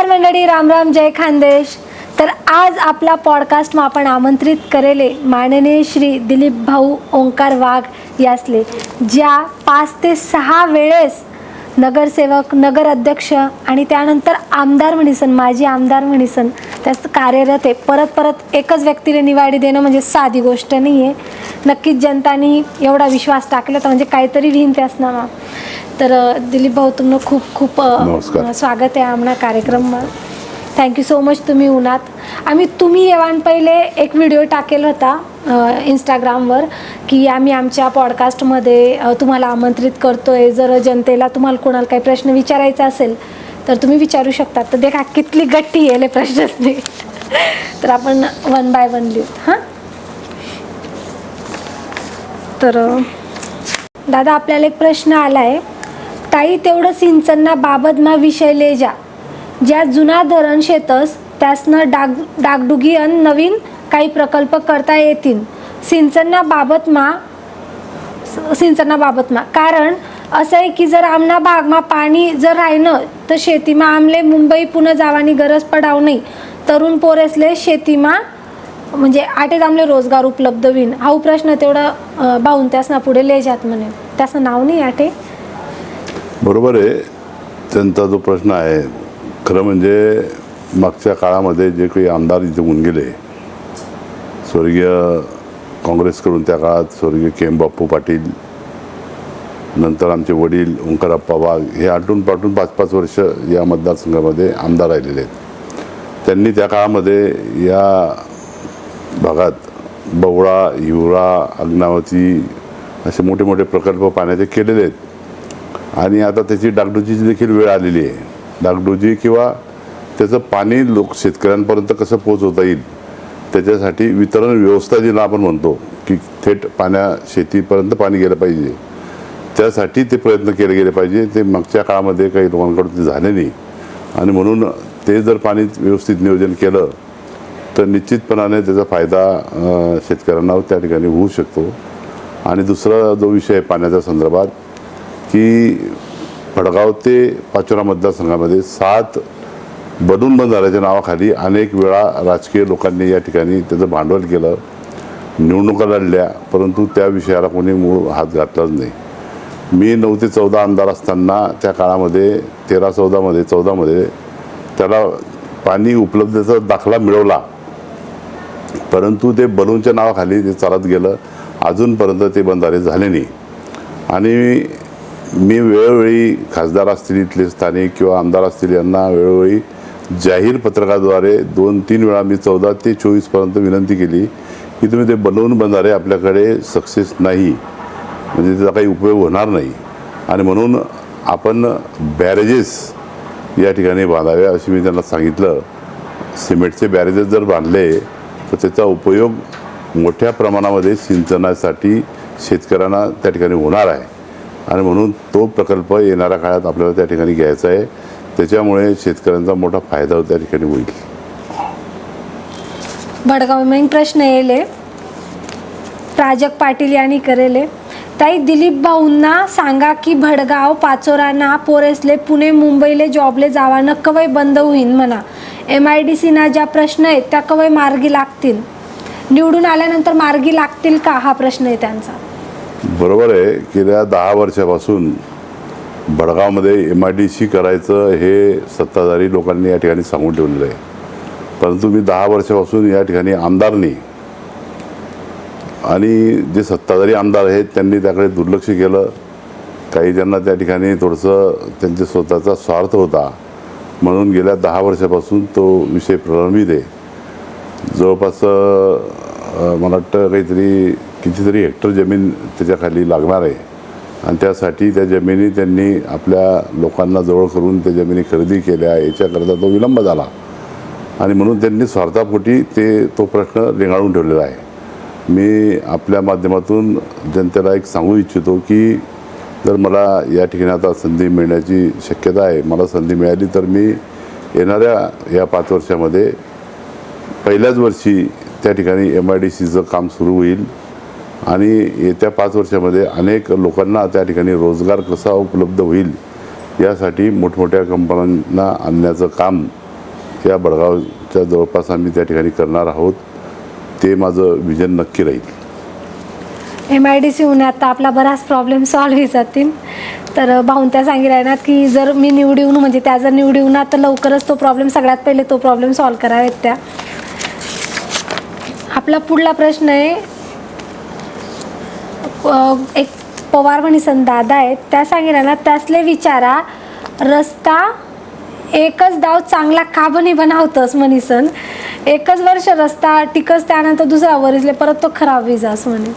नमस्कार मंडळी राम राम जय खानदेश. तर आज आपला पॉडकास्टमा आपण आमंत्रित करेले माननीय श्री दिलीप भाऊ ओंकार वाघ यासले ज्या पाच ते सहा वेळेस नगरसेवक नगर अध्यक्ष आणि त्यानंतर आमदार म्हणीसन माजी आमदार म्हणीसन त्यात कार्यरत आहे. परत परत एकच व्यक्तीला निवाडी देणं म्हणजे साधी गोष्ट नाही आहे नक्कीच जनतानी एवढा विश्वास टाकला तर म्हणजे काहीतरी विहीन त्यास ना तर दिलीप भाऊ तुमनं खूप खूप नमस्कार. स्वागत आहे आमना कार्यक्रमમાં थँक्यू सो मच तुम्ही उन्हात. आम्ही तुम्ही येवान पहिले एक व्हिडिओ टाकेल होता अ, इंस्टाग्रामवर की आम्ही आमच्या पॉडकास्टमध्ये अ, तुम्हाला आमंत्रित करतोय. जर जनतेला तुम्हाला कोणाला काही प्रश्न विचारायचा असेल तर तुम्ही विचारू शकता. तर देखा कितली गट्टी येले प्रश्नच तर आपण वन बाय वन लिहूत हां? तर अ, दादा आपल्याला एक प्रश्न आला आहे ताई तेवढं सिंचनना बाबतमा विषय ले जा. ज्या जुना धरण शेतस त्यासनं डाग डागडुगी अन नवीन काही प्रकल्प करता येतील सिंचनना बाबतमा सिंचना बाबतमा कारण असं आहे की जर आमना भागमा पाणी जर राहिनं तर शेतीमा आमले मुंबई पुणे जावानी गरज पडाव नाही तरुण पोरेसले शेतीमा म्हणजे आटेच आमले रोजगार उपलब्ध होईन. हा प्रश्न तेवढा भाऊन त्यासना पुढे ले जात म्हणे. त्याचं नाव नाही आटे बरोबर आहे. त्यांचा जो प्रश्न आहे खरं म्हणजे मागच्या काळामध्ये जे काही आमदार इथे होऊन गेले स्वर्गीय काँग्रेसकडून त्या काळात स्वर्गीय के एम बाप्पू पाटील नंतर आमचे वडील ओंकारप्पा वाघ हे आटून पाटून पाच पाच वर्ष या मतदारसंघामध्ये आमदार राहिलेले आहेत. त्यांनी त्या काळामध्ये या भागात बवळा हिवळा अग्नावती असे मोठे मोठे प्रकल्प पाण्याचे केलेले आहेत. आणि आता त्याची डागडुजीची देखील वेळ आलेली आहे. डागडुजी किंवा त्याचं पाणी लोक शेतकऱ्यांपर्यंत कसं पोहोचवता येईल त्याच्यासाठी वितरण व्यवस्था जिला आपण म्हणतो की थेट पाण्या शेतीपर्यंत पाणी गेलं पाहिजे. त्यासाठी ते प्रयत्न केले गेले पाहिजे. ते मागच्या काळामध्ये काही लोकांकडून ते झाले नाही. आणि म्हणून ते जर पाणी व्यवस्थित नियोजन केलं तर निश्चितपणाने त्याचा फायदा शेतकऱ्यांना त्या ठिकाणी होऊ शकतो. आणि दुसरा जो विषय आहे पाण्याच्या संदर्भात की फडगाव ते पाचोरा मतदारसंघामध्ये सात बदून बंधाऱ्याच्या नावाखाली अनेक वेळा राजकीय लोकांनी या ठिकाणी त्याचं भांडवल केलं. निवडणुका लढल्या परंतु त्या विषयाला कोणी मूळ हात घातलाच नाही. मी नऊ ते चौदा आमदार असताना त्या काळामध्ये तेरा चौदामध्ये चौदामध्ये त्याला पाणी उपलब्धतेचा दाखला मिळवला. परंतु ते बलूनच्या नावाखाली ते चालत गेलं. अजूनपर्यंत ते बंधारे झाले नाही. आणि मी वेळोवेळी खासदार असतील इथले स्थानिक किंवा आमदार असतील यांना वेळोवेळी जाहीर पत्रकाद्वारे दोन तीन वेळा मी चौदा ते चोवीसपर्यंत विनंती केली की तुम्ही ते बनवून बंधारे आपल्याकडे सक्सेस नाही. म्हणजे त्याचा काही उपयोग होणार नाही. आणि म्हणून आपण बॅरेजेस या ठिकाणी बांधावे असे मी त्यांना सांगितलं. सिमेंटचे बॅरेजेस जर बांधले तर त्याचा उपयोग मोठ्या प्रमाणामध्ये सिंचनासाठी शेतकऱ्यांना त्या ठिकाणी होणार आहे. आणि म्हणून तो प्रकल्प येणाऱ्या काळात आपल्याला त्या ठिकाणी घ्यायचा आहे. त्याच्यामुळे शेतकऱ्यांचा मोठा फायदा त्या ठिकाणी होईल. भडगाव प्रश्न येले. प्राजक पाटील यांनी करेले. ताई दिलीप भाऊंना सांगा की भडगाव पाचोराना पोरेसले पुणे मुंबईले जॉबले जावानं कवय बंद होईन म्हणा. एम आय डी सीना ज्या प्रश्न आहेत त्या कवय मार्गी लागतील. निवडून आल्यानंतर मार्गी लागतील का? हा प्रश्न आहे त्यांचा. बरोबर आहे. गेल्या दहा वर्षापासून भडगावमध्ये एम आय डी सी करायचं हे सत्ताधारी लोकांनी या ठिकाणी सांगून ठेवलेलं आहे. परंतु मी दहा वर्षापासून या ठिकाणी आमदारनी आणि जे सत्ताधारी आमदार आहेत त्यांनी त्याकडे दुर्लक्ष केलं. काही त्यांना त्या ठिकाणी थोडंसं त्यांचे स्वतःचा स्वार्थ होता. म्हणून गेल्या दहा वर्षापासून तो विषय प्रलंबित आहे. जवळपास मला वाटतं काहीतरी कितीतरी हेक्टर जमीन त्याच्याखाली लागणार आहे. आणि त्यासाठी त्या जमिनी त्यांनी आपल्या लोकांना जवळ करून त्या जमिनी खरेदी केल्या. याच्याकरता तो विलंब झाला. आणि म्हणून त्यांनी स्वार्थापोटी ते तो प्रश्न रेंगाळून ठेवलेला आहे. मी आपल्या माध्यमातून जनतेला एक सांगू इच्छितो की जर मला या ठिकाणी आता संधी मिळण्याची शक्यता आहे मला संधी मिळाली तर मी येणाऱ्या या पाच वर्षामध्ये पहिल्याच वर्षी त्या ठिकाणी एम आय डी सीचं काम सुरू होईल. आणि येत्या पाच वर्षामध्ये अनेक लोकांना त्या ठिकाणी रोजगार कसा उपलब्ध होईल यासाठी मोठमोठ्या कंपन्यांना आणण्याचं काम या बडगावच्या जवळपास आम्ही त्या ठिकाणी करणार आहोत. ते माझं विजन नक्की राहील. एम आय डी सी होऊन आता आपला बराच प्रॉब्लेम सॉल्व्ह होई जातील. तर भाऊन त्या सांगी ना की जर मी निवडून म्हणजे त्या जर निवडून तर लवकरच तो प्रॉब्लेम सगळ्यात पहिले तो प्रॉब्लेम सॉल्व्ह करावेत त्या. आपला पुढला प्रश्न आहे एक पवार म्हणीसन दादा आहेत. त्या सांगितलं ना त्यासले विचारा रस्ता एकच दाव चांगला का बनी बनावतस म्हणीसन एकच वर्ष रस्ता टिकस त्यानंतर दुसरा वरिसले परत तो खराब विजास म्हणे.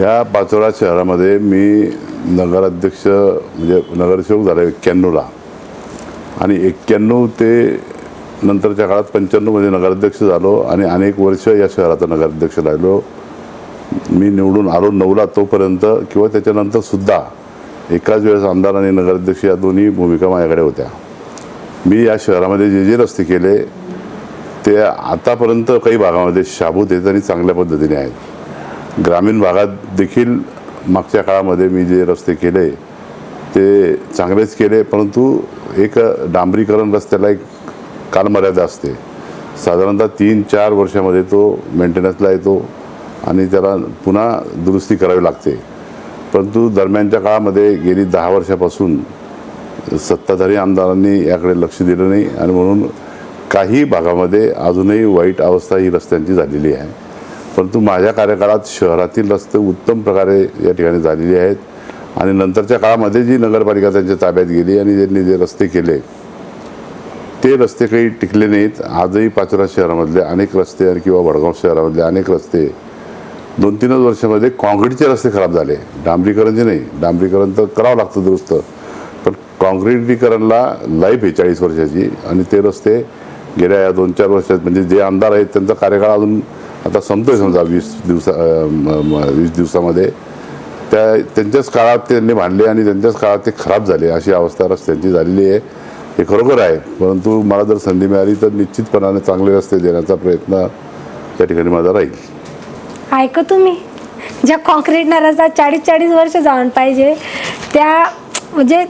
या पाचोरा शहरामध्ये मी नगराध्यक्ष म्हणजे नगरसेवक झालो एक्क्याण्णवला. आणि एक्क्याण्णव ते नंतरच्या काळात पंच्याण्णवमध्ये नगराध्यक्ष झालो आणि अनेक वर्ष या शहराचा नगराध्यक्ष राहिलो. मी निवडून आलो नवला तोपर्यंत किंवा त्याच्यानंतर सुद्धा एकाच वेळेस आमदार आणि नगराध्यक्ष या दोन्ही भूमिका माझ्याकडे होत्या. मी या शहरामध्ये जे जे रस्ते केले ते आतापर्यंत काही भागामध्ये शाबूत आहेत आणि चांगल्या पद्धतीने आहेत. ग्रामीण भागात देखील मागच्या काळामध्ये मी जे रस्ते केले ते चांगलेच केले परंतु एक डांबरीकरण रस्त्याला एक कालमर्यादा असते. साधारणतः तीन चार वर्षामध्ये तो मेंटेनन्सला येतो. आणि त्याला पुन्हा दुरुस्ती करावी लागते. परंतु दरम्यानच्या काळामध्ये गेली दहा वर्षापासून सत्ताधारी आमदारांनी याकडे लक्ष दिलं नाही आणि म्हणून काही भागामध्ये अजूनही वाईट अवस्था ही रस्त्यांची झालेली आहे. परंतु माझ्या कार्यकाळात शहरातील रस्ते उत्तम प्रकारे या ठिकाणी झालेले आहेत आणि नंतरच्या काळामध्ये जी नगरपालिका त्यांच्या ताब्यात गेली आणि त्यांनी जे रस्ते केले ते रस्ते काही टिकले नाहीत. आजही पाचोरा शहरामधले अनेक रस्ते किंवा वडगाव शहरामधले अनेक रस्ते दोन तीनच वर्षामध्ये काँक्रीटचे रस्ते खराब झाले. डांबरीकरणचे नाही. डांबरीकरण तर करावं लागतं दुरुस्त. पण काँक्रिटीकरणला लाईफ आहे चाळीस वर्षाची आणि ते रस्ते गेल्या या दोन चार वर्षात म्हणजे जे आमदार आहेत त्यांचा कार्यकाळ अजून आता संपतोय समजा वीस दिवसा वीस दिवसामध्ये. त्या त्यांच्याच काळात त्यांनी मांडले आणि त्यांच्याच काळात ते खराब झाले. अशी अवस्था रस्त्यांची झालेली आहे. हे खरोखर आहे. परंतु मला जर संधी मिळाली तर निश्चितपणाने चांगले रस्ते देण्याचा प्रयत्न त्या ठिकाणी माझा राहील. ऐक तुम्ही. ज्या कॉन्क्रीट रस्ता चाळीस चाळीस वर्ष जाऊन पाहिजे त्या म्हणजे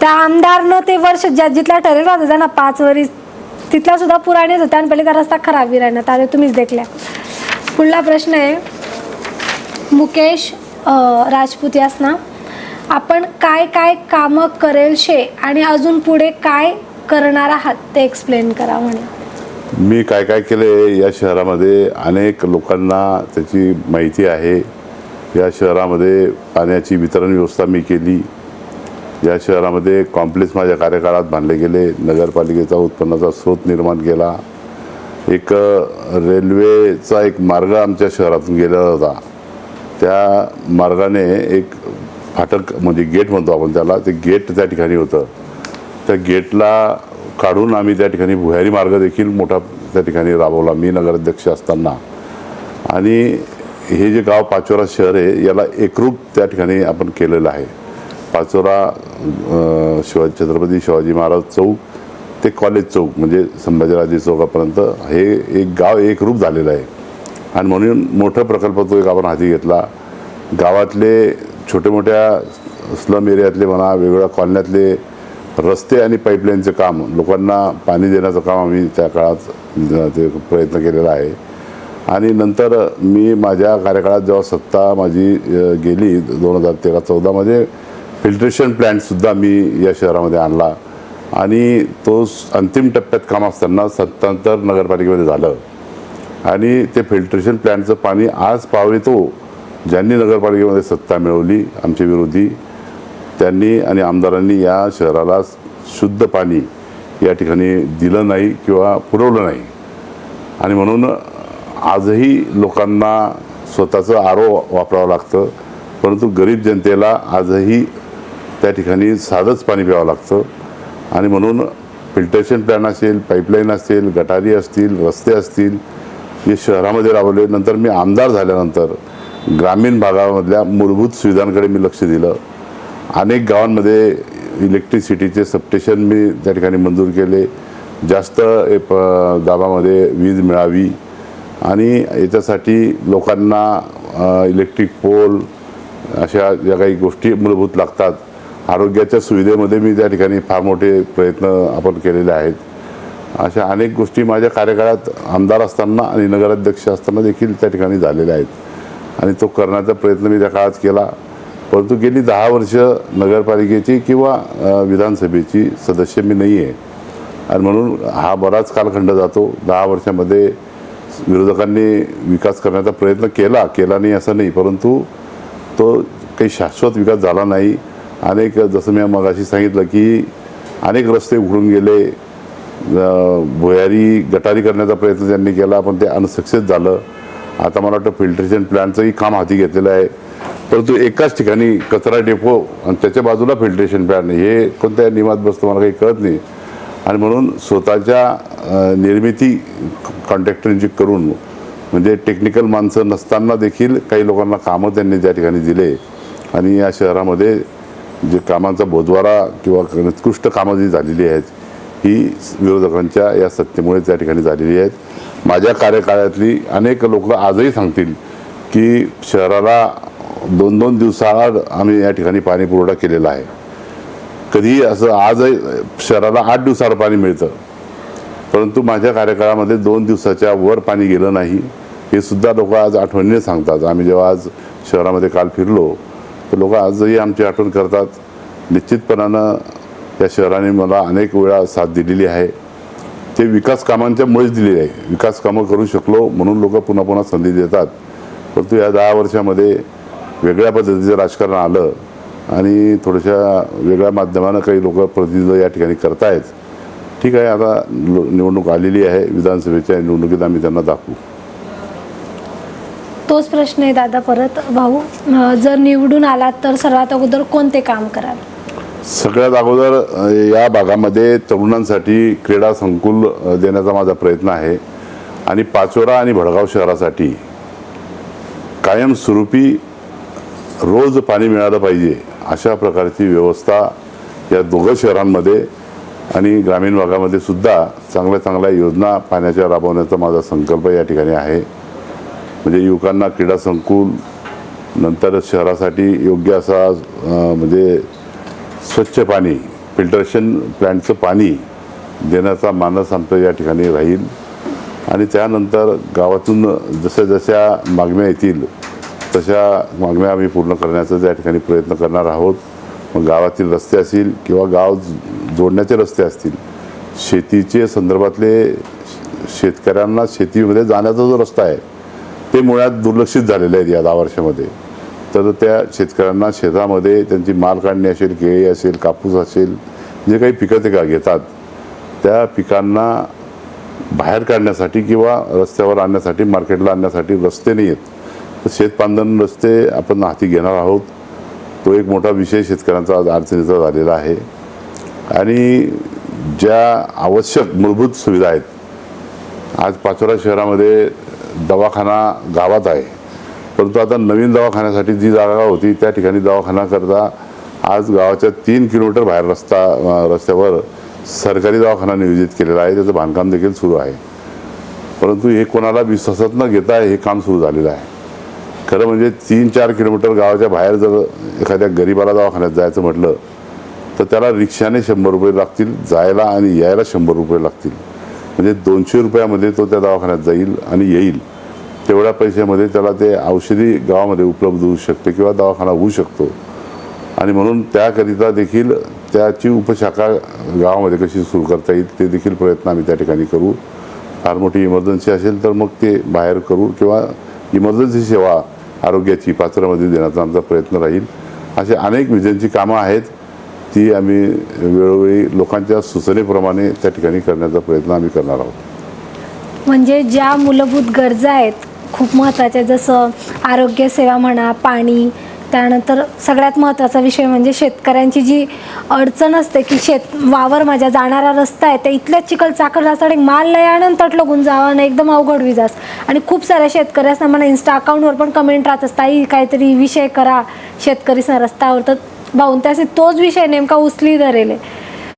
त्या आमदारनं ते वर्ष ज्या जिथला ठरेल होता ना पाच वरी तिथला सुद्धा पुराणेच होता आणि पहिले त्या रस्ता खराब बी राहणार आता तुम्हीच देखल्या. पुढला प्रश्न आहे मुकेश राजपूत यास ना आपण काय काय कामं करेल शे आणि अजून पुढे काय करणार आहात ते एक्सप्लेन करा म्हणे. मी काय काय केले या शहरामध्ये? अनेक लोकांना त्याची माहिती आहे. या शहरामध्ये पाण्याची वितरण व्यवस्था मी केली. या शहरामध्ये कॉम्प्लेक्स माझ्या कार्यकाळात बांधले गेले. नगरपालिकेचा उत्पन्नाचा स्रोत निर्माण केला. एक रेल्वेचा एक मार्ग आमच्या शहरातून गेलेला होता. त्या मार्गाने एक फाटक म्हणजे गेट म्हणतो आपण त्याला ते गेट त्या ठिकाणी होतं. त्या गेटला काढून आम्ही त्या ठिकाणी भुयारी मार्ग देखील मोठा त्या ठिकाणी राबवला. मी नगराध्यक्ष असताना. आणि हे जे गाव पाचोरा शहर आहे याला एकरूप त्या ठिकाणी आपण केलेलं आहे. पाचोरा शिवाजी छत्रपती शिवाजी महाराज चौक ते कॉलेज चौक म्हणजे संभाजीराजे चौकापर्यंत हे एक गाव एकरूप झालेलं आहे. आणि म्हणून मोठा प्रकल्प तो एक आपण हाती घेतला. गावातले छोटे मोठ्या स्लम एरियातले म्हणा वेगवेगळ्या कॉलन्यातले रस्ते आणि पाईपलाईनचं काम लोकांना पाणी देण्याचं काम आम्ही त्या काळात ते प्रयत्न केलेला आहे. आणि नंतर मी माझ्या कार्यकाळात जेव्हा सत्ता माझी गेली दोन हजार तेरा चौदामध्ये फिल्ट्रेशन प्लॅन्टसुद्धा मी या शहरामध्ये आणला. आणि तो स- अंतिम टप्प्यात काम असताना सत्तांतर नगरपालिकेमध्ये झालं. आणि ते फिल्ट्रेशन प्लॅन्टचं पाणी आज पावतो ज्यांनी नगरपालिकेमध्ये सत्ता मिळवली आमचे विरोधी त्यांनी आणि आमदारांनी या शहराला शुद्ध पाणी या ठिकाणी दिलं नाही किंवा पुरवलं नाही. आणि म्हणून आजही लोकांना स्वतःचं आरो वापरावं लागतं परंतु गरीब जनतेला आजही त्या ठिकाणी साधंच पाणी प्यावं लागतं. आणि म्हणून फिल्टरेशन प्लॅन असेल पाईपलाईन असेल गटारी असतील रस्ते असतील जे शहरामध्ये राबवले नंतर मी आमदार झाल्यानंतर ग्रामीण भागामधल्या मूलभूत सुविधांकडे मी लक्ष दिलं. अनेक गावांमध्ये इलेक्ट्रिसिटीचे सबस्टेशन मी त्या ठिकाणी मंजूर केले. जास्त ए- प- दाबामध्ये वीज मिळावी. आणि याच्यासाठी लोकांना इलेक्ट्रिक पोल अशा ज्या काही गोष्टी मूलभूत लागतात. आरोग्याच्या सुविधेमध्ये मी त्या ठिकाणी फार मोठे प्रयत्न आपण केलेले आहेत. अशा अनेक गोष्टी माझ्या कार्यकाळात आमदार असताना आणि नगराध्यक्ष असताना देखील त्या ठिकाणी झालेल्या आहेत. आणि तो करण्याचा प्रयत्न मी त्या काळात केला. परंतु गेली दहा वर्ष नगरपालिकेची किंवा विधानसभेची सदस्य मी नाही आहे आणि म्हणून हा बराच कालखंड जातो. दहा वर्षामध्ये विरोधकांनी विकास करण्याचा प्रयत्न केला. केला नाही असं नाही. परंतु तो काही शाश्वत विकास झाला नाही. अनेक जसं मी मगाशी सांगितलं की अनेक रस्ते उघडून गेले. भुयारी गटारी करण्याचा प्रयत्न त्यांनी केला पण ते अनसक्सेस झालं. आता मला वाटतं फिल्ट्रेशन प्लॅनचंही काम हाती घेतलेलं आहे. परंतु एकाच ठिकाणी कचरा डेपो आणि त्याच्या बाजूला फिल्ट्रेशन प्लॅन हे कोणत्या नियमात बसतं मला काही कळत नाही. आणि म्हणून स्वतःच्या निर्मिती कॉन्ट्रॅक्टरची करून म्हणजे टेक्निकल माणसं नसताना देखील काही लोकांना कामं त्यांनी त्या ठिकाणी दिले. आणि या शहरामध्ये जे कामांचा बोजवारा किंवा उत्कृष्ट कामं जी झालेली आहेत ही विरोधकांच्या या सत्तेमुळे त्या ठिकाणी झालेली आहेत. माझ्या कार्यकाळातली अनेक लोक आजही सांगतील की शहराला दोन दोन दिवसाआड आम्ही या ठिकाणी पाणी पुरवठा केलेला आहे. कधी असं आजही शहराला आठ दिवसाआड पाणी मिळतं. परंतु माझ्या कार्यकाळामध्ये दोन दिवसाच्या वर पाणी गेलं नाही. हे सुद्धा लोक आज आठवणीने सांगतात. आम्ही जेव्हा आज शहरामध्ये काल फिरलो तर लोक आजही आमची आठवण करतात. निश्चितपणानं या शहराने मला अनेक वेळा साथ दिलेली आहे. ते विकास कामांच्या मुळेच दिलेली आहे. विकास कामं करू शकलो म्हणून लोक पुन्हा पुन्हा संधी देतात. परंतु या दहा वर्षामध्ये वेगळ्या पद्धतीचं राजकारण आलं आणि थोड्याशा वेगळ्या माध्यमानं काही लोक प्रतिनिधित्व या ठिकाणी करतायत. ठीक आहे आता निवडणूक आलेली आहे विधानसभेच्या निवडणुकीत आम्ही त्यांना दाखवू. तोच प्रश्न आहे दादा परत. भाऊ जर निवडून आलात तर सर्वात अगोदर कोणते काम कराल? सगळ्यात अगोदर या भागामध्ये तरुणांसाठी क्रीडा संकुल देण्याचा माझा प्रयत्न आहे. आणि पाचोरा आणि भडगाव शहरासाठी कायमस्वरूपी रोज पाणी मिळालं पाहिजे अशा प्रकारची व्यवस्था या दोघं शहरांमध्ये आणि ग्रामीण भागामध्ये सुद्धा चांगल्या चांगल्या योजना पाण्याच्या राबवण्याचा माझा संकल्प या ठिकाणी आहे. म्हणजे युवकांना क्रीडा संकुल नंतर शहरासाठी योग्य असा म्हणजे स्वच्छ पाणी फिल्टरेशन प्लॅन्टचं पाणी देण्याचा मानस आमचा या ठिकाणी राहील. आणि त्यानंतर गावातून जशा जशा मागण्या येतील तशा मागण्या आम्ही पूर्ण करण्याचा त्या ठिकाणी प्रयत्न करणार आहोत. मग गावातील रस्ते असतील किंवा गाव जोडण्याचे रस्ते असतील शेतीचे संदर्भातले शेतकऱ्यांना शेतीमध्ये जाण्याचा जो रस्ता आहे ते मुळात दुर्लक्षित झालेले आहेत या दहा वर्षामध्ये. तर त्या शेतकऱ्यांना शेतामध्ये त्यांची माल काढणी असेल केळी असेल कापूस असेल जे काही पिकं ते का घेतात त्या पिकांना बाहेर काढण्यासाठी किंवा रस्त्यावर आणण्यासाठी मार्केटला आणण्यासाठी रस्ते नाही आहेत तर शेतपांधन रस्ते आपण हाती घेणार आहोत. तो एक मोठा विषय शेतकऱ्यांचा आज अडचणीचा झालेला आहे. आणि ज्या आवश्यक मूलभूत सुविधा आहेत आज पाचोरा शहरामध्ये दवाखाना गावात आहे. परंतु आता नवीन दवाखान्यासाठी जी जागा होती त्या ठिकाणी दवाखानाकरता आज गावाच्या तीन किलोमीटर बाहेर रस्ता रस्त्यावर सरकारी दवाखाना नियोजित केलेला आहे. त्याचं बांधकाम देखील सुरू आहे. परंतु हे कोणाला विश्वासात न घेता हे काम सुरू झालेलं आहे. खरं म्हणजे तीन चार किलोमीटर गावाच्या बाहेर जर एखाद्या गरीबाला दवाखान्यात जायचं म्हटलं तर त्याला रिक्षाने शंभर रुपये लागतील जायला आणि यायला शंभर रुपये लागतील. म्हणजे दोनशे रुपयामध्ये तो त्या दवाखान्यात जाईल आणि येईल. तेवढ्या पैशामध्ये त्याला ते औषधी गावामध्ये उपलब्ध होऊ शकते किंवा दवाखाना होऊ शकतो. आणि म्हणून त्याकरिता देखील त्याची उपशाखा गावामध्ये कशी सुरू करता येईल ते देखील प्रयत्न आम्ही त्या ठिकाणी करू. फार मोठी इमर्जन्सी असेल तर मग ते बाहेर करू किंवा इमर्जन्सी सेवा आरोग्याची पात्रामध्ये देण्याचा आमचा प्रयत्न राहील. असे अनेक विजयांची कामं आहेत ती आम्ही वेळोवेळी लोकांच्या सूचनेप्रमाणे त्या ठिकाणी करण्याचा प्रयत्न आम्ही करणार आहोत. म्हणजे ज्या मूलभूत गरजा आहेत खूप महत्त्वाच्या जसं आरोग्यसेवा म्हणा पाणी त्यानंतर सगळ्यात महत्त्वाचा विषय म्हणजे शेतकऱ्यांची जी अडचण असते की शेत वावर माझ्या जाणारा रस्ता आहे त्या इथल्याच चिखल चाकल रस्ता माल लय आणून तट जावा ना एकदम अवघड विजास आणि खूप साऱ्या शेतकऱ्यांना मला इन्स्टा अकाउंटवर पण कमेंट राहत असतात काहीतरी विषय करा शेतकरीसना रस्त्यावर तर भाऊन त्याचे तोच विषय नेमका उचली धरेल आहे.